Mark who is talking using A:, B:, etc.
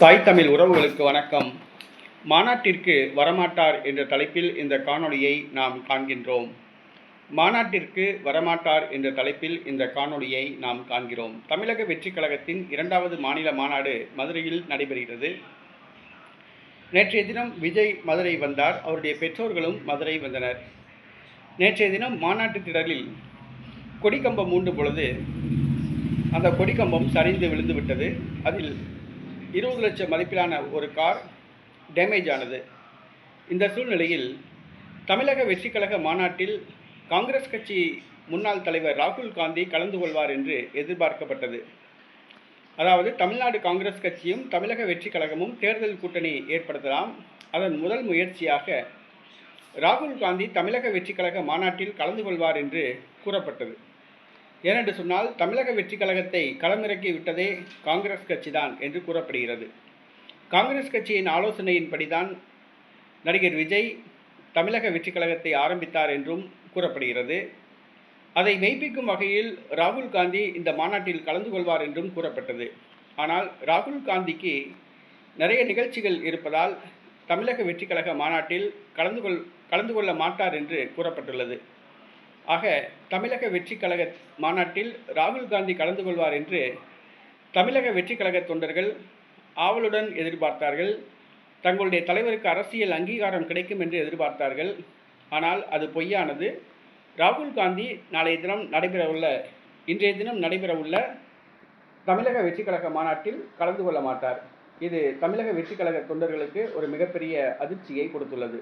A: தாய் தமிழ் உறவுகளுக்கு வணக்கம். மாநாட்டிற்கு வரமாட்டார் என்ற தலைப்பில் இந்த காணொளியை நாம் காண்கின்றோம். மாநாட்டிற்கு வரமாட்டார் என்ற தலைப்பில் இந்த காணொளியை நாம் காண்கிறோம். தமிழக வெற்றிக் கழகத்தின் இரண்டாவது மாநில மாநாடு மதுரையில் நடைபெறுகிறது. நேற்றைய தினம் விஜய் மதுரை வந்தார். அவருடைய பெற்றோர்களும் மதுரை வந்தனர். நேற்றைய தினம் மாநாட்டு திடலில் கொடிக்கம்பம் மூண்டும் பொழுது அந்த கொடிக்கம்பம் சரிந்து விழுந்து விட்டது. அதில் இருபது லட்சம் மதிப்பிலான ஒரு கார் டேமேஜ் ஆனது. இந்த சூழ்நிலையில் தமிழக வெற்றிக்கழக மாநாட்டில் காங்கிரஸ் கட்சி முன்னாள் தலைவர் ராகுல் காந்தி கலந்து கொள்வார் என்று எதிர்பார்க்கப்பட்டது. அதாவது தமிழ்நாடு காங்கிரஸ் கட்சியும் தமிழக வெற்றி கழகமும் தேர்தல் கூட்டணி ஏற்படுத்தலாம். அதன் முதல் முயற்சியாக ராகுல் காந்தி தமிழக வெற்றி கழக மாநாட்டில் கலந்து கொள்வார் என்று கூறப்பட்டது. ஏனென்று சொன்னால் தமிழக வெற்றி கழகத்தை களமிறக்கி விட்டதே காங்கிரஸ் கட்சிதான் என்று கூறப்படுகிறது. காங்கிரஸ் கட்சியின் ஆலோசனையின்படிதான் நடிகர் விஜய் தமிழக வெற்றி கழகத்தை ஆரம்பித்தார் என்றும் கூறப்படுகிறது. அதை மெய்ப்பிக்கும் வகையில் ராகுல் காந்தி இந்த மாநாட்டில் கலந்து கொள்வார் என்றும் கூறப்பட்டது. ஆனால் ராகுல் காந்திக்கு நிறைய நிகழ்ச்சிகள் இருப்பதால் தமிழக வெற்றி கழக மாநாட்டில் கலந்து கொள் கலந்து கொள்ள மாட்டார் என்று கூறப்பட்டுள்ளது. ஆக தமிழக வெற்றி கழக மாநாட்டில் ராகுல் காந்தி கலந்து கொள்வார் என்று தமிழக வெற்றி கழக தொண்டர்கள் ஆவலுடன் எதிர்பார்த்தார்கள். தங்களுடைய தலைவருக்கு அரசியல் அங்கீகாரம் கிடைக்கும் என்று எதிர்பார்த்தார்கள். ஆனால் அது பொய்யானது. ராகுல் காந்தி நாளைய தினம் நடைபெறவுள்ள இன்றைய தினம் நடைபெறவுள்ள தமிழக வெற்றி கழக மாநாட்டில் கலந்து கொள்ள மாட்டார். இது தமிழக வெற்றி கழக தொண்டர்களுக்கு ஒரு மிகப்பெரிய அதிர்ச்சியை கொடுத்துள்ளது.